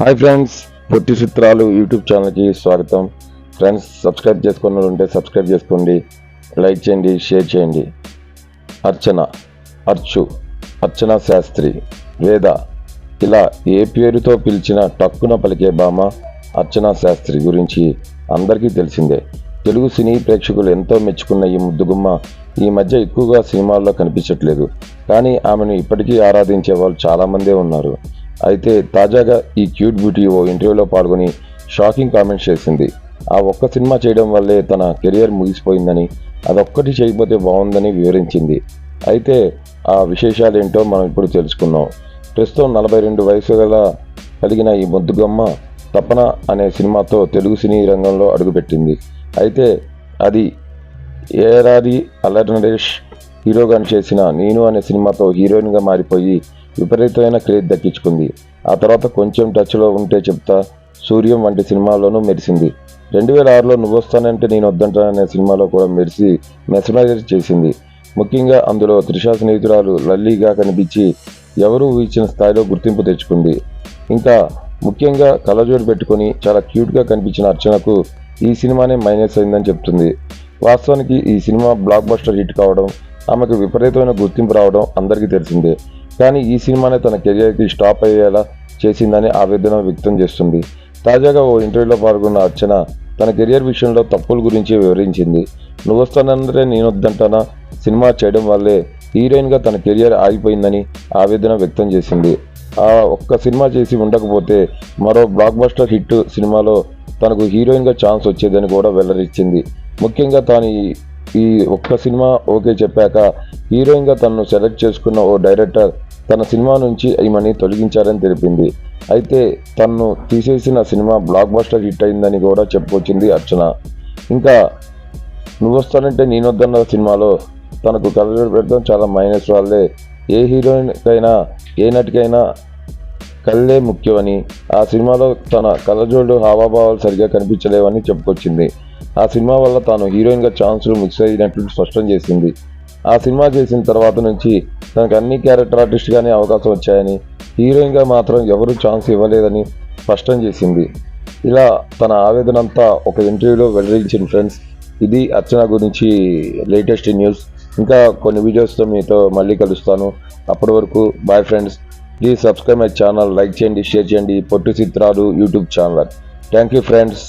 Hi friends పొట్టి చిత్రాలు YouTube ఛానల్కి స్వాగతం. ఫ్రెండ్స్ సబ్స్క్రైబ్ చేసుకున్న ఉంటే సబ్స్క్రైబ్ చేసుకోండి లైక్ చేయండి షేర్ చేయండి. అర్చన అర్చు అర్చన శాస్త్రి వేద ఇలా ఏ పేరుతో పిలిచిన టక్కున పలికే భామ అర్చన శాస్త్రి గురించి అందరికీ తెలిసిందే. తెలుగు సినీ ప్రేక్షకులు ఎంతో మెచ్చుకున్న ఈ ముద్దుగుమ్మ ఈ మధ్య ఎక్కువగా సినిమాల్లో కనిపించట్లేదు. కానీ ఆమెను ఇప్పటికీ ఆరాధించే వాళ్ళు చాలామందే ఉన్నారు. అయితే తాజాగా ఈ క్యూట్ బ్యూటీ ఓ ఇంటర్వ్యూలో పాల్గొని షాకింగ్ కామెంట్స్ చేసింది. ఆ ఒక్క సినిమా చేయడం వల్లే తన కెరియర్ ముగిసిపోయిందని అదొక్కటి చేయకపోతే బాగుందని వివరించింది. అయితే ఆ విశేషాలు ఏంటో మనం ఇప్పుడు తెలుసుకుందాం ప్రస్తుతం నలభై రెండు వయసు గల కలిగిన ఈ ముద్దుగమ్మ తపన అనే సినిమాతో తెలుగు సినీ రంగంలో అడుగుపెట్టింది. అయితే అది ఏరాది అల్లరి నరేష్ హీరోగా చేసిన నేను అనే సినిమాతో హీరోయిన్గా మారిపోయి విపరీతమైన క్రేజ్ దక్కించుకుంది. ఆ తర్వాత కొంచెం టచ్లో ఉంటే చెప్తా సూర్యం వంటి సినిమాల్లోనూ మెరిసింది. రెండు వేల ఆరులో నువ్వొస్తానంటే నేను వద్దంటాననే సినిమాలో కూడా మెరిసి మెసమైజ్ చేసింది. ముఖ్యంగా అందులో త్రిషా స్నేహితురాలు లల్లీగా కనిపించి ఎవరూ ఊహించిన స్థాయిలో గుర్తింపు తెచ్చుకుంది. ఇంకా ముఖ్యంగా కలజోడు పెట్టుకొని చాలా క్యూట్గా కనిపించిన అర్చనకు ఈ సినిమానే మైనస్ అయిందని చెప్తుంది. వాస్తవానికి ఈ సినిమా బ్లాక్ బస్టర్ హిట్ కావడం ఆమెకు విపరీతమైన గుర్తింపు రావడం అందరికీ తెలిసిందే. కానీ ఈ సినిమానే తన కెరియర్కి స్టాప్ అయ్యేలా చేసిందని ఆవేదన వ్యక్తం చేస్తుంది. తాజాగా ఓ ఇంటర్వ్యూలో పాల్గొన్న అర్చన తన కెరియర్ విషయంలో తప్పుల గురించి వివరించింది. నువ్వు వస్తానందరే నేను వద్దంటానా సినిమా చేయడం వల్లే హీరోయిన్గా తన కెరియర్ ఆగిపోయిందని ఆవేదన వ్యక్తం చేసింది. ఆ ఒక్క సినిమా చేసి ఉండకపోతే మరో బ్లాక్ బస్టర్ హిట్ సినిమాలో తనకు హీరోయిన్గా ఛాన్స్ వచ్చేదని కూడా వెల్లడించింది ముఖ్యంగా తాను ఈ- ఈ ఒక్క సినిమా ఓకే చెప్పాక హీరోయిన్గా తనను సెలెక్ట్ చేసుకున్న ఓ డైరెక్టర్ తన సినిమా నుంచి ఈమెని తొలగించారని తెలిపింది. అయితే తన్ను తీసేసిన సినిమా బ్లాక్ బస్టర్ హిట్ అయిందని కూడా చెప్పుకొచ్చింది అర్చన. ఇంకా నువ్వు వస్తానంటే నేను వద్దన్న సినిమాలో తనకు కలర్ పెడతాం చాలా మైనస్ వాళ్ళే. ఏ హీరోయిన్కైనా ఏ నటికైనా కళ్ళే ముఖ్యమని. ఆ సినిమాలో తన కళ్ళజోడు హావాభావాలు సరిగా కనిపించలేవని చెప్పుకొచ్చింది. ఆ సినిమా వల్ల తాను హీరోయిన్గా ఛాన్సులు మిక్స్ అయినట్లు స్పష్టం చేసింది. ఆ సినిమా చేసిన తర్వాత నుంచి తనకు అన్ని క్యారెక్టర్ ఆర్టిస్ట్గానే అవకాశం వచ్చాయని హీరోయిన్గా మాత్రం ఎవరూ ఛాన్స్ ఇవ్వలేదని స్పష్టం చేసింది. ఇలా తన ఆవేదన అంతా ఒక ఇంటర్వ్యూలో వెల్లడించిన ఫ్రెండ్స్. ఇది అర్చన గురించి లేటెస్ట్ న్యూస్. ఇంకా కొన్ని వీడియోస్తో మీతో మళ్ళీ కలుస్తాను. అప్పటి వరకు bye friends please subscribe my channel like చేయండి షేర్ చేయండి. Pottu Chitralu YouTube channel. Thank you friends.